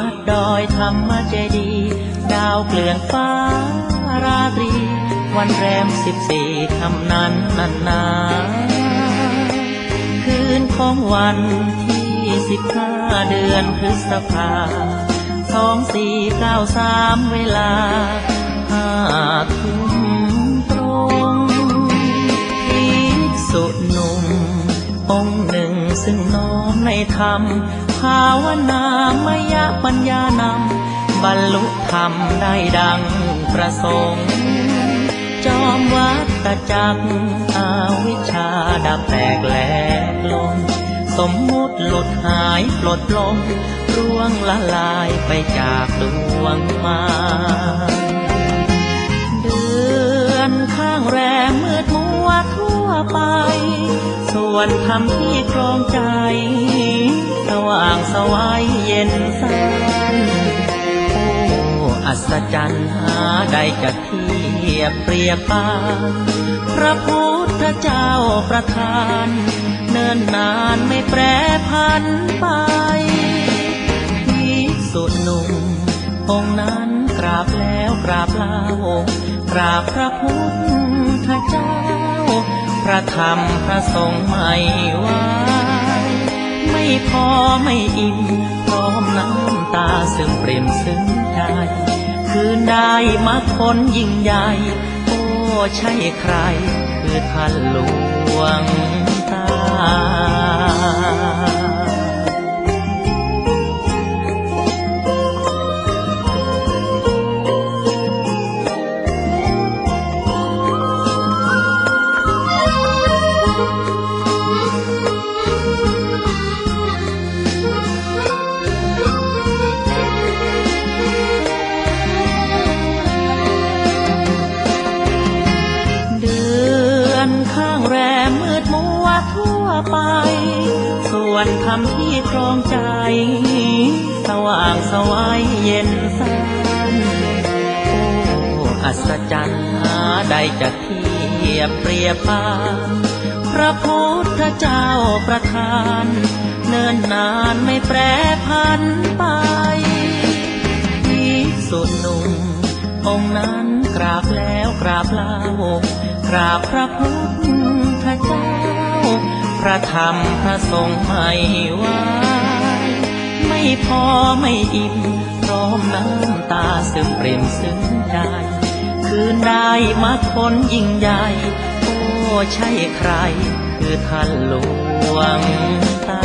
วัดดอยธรรมเจดี ดาวเกลื่อนฟ้าราตรี วันแรมสิบสี่ทำนั้นนานนา คืนของวันที่สิบห้าเดือนพฤษภาสองสี่เก้าสามเวลาห้าทุ่มตรงอีกสุดหนุ่ม องค์หนึ่งซึ่งน้อมในธรรม ภาวนามยะปัญญานำบรรลุธรรมได้ดังประสงค์ จอมวัตจักรอาวิชชาดับแตกแหลกลงสมมุติหลุดหายปลดลงร่วงละลายไปจากดวงมาเดือนข้างแรมมืดมัวทั่วไป ส่วนธรรมที่ครองใจ สว่างสวัยเย็นสันโอ้อัศจรรย์หาใดจะเทียบเปรียบปานพระพุทธเจ้าประทาน เนิ่นนานไม่แปรพันไปภิกษุหนุ่มองนั้นกราบแล้วกราบเล่ากราบพระพุทธเจ้า ระธรรมพระสงฆ์ไม่ไหวไม่พอไม่อิ่มพร้อมน้ำตาซึ่งเปรมซึ้งใจคืนได้มาคนยิ่งใหญ่ โอ้ใช่ใคร คือท่านหลวงตา ทั่วไป ส่วนธรรมที่ครองใจ สว่างสวัยเย็นสันโอ้อัศจรรย์หาใดจะเทียบเปรียบปานพระพุทธเจ้าประทาน เนิ่นนานไม่แปรพันไปภิกษุหนุ่มองค์นั้นกราบแล้วกราบเล่ากราบพระพุทธ พระธรรมพระสงฆ์ไม่ไหวไม่พอไม่อิ่มพร้อมน้ำตาซึมเปรมซึ้งใจคืนได้มาคนยิ่งใหญ่ โอ้ใช่ใคร คือท่านหลวงตา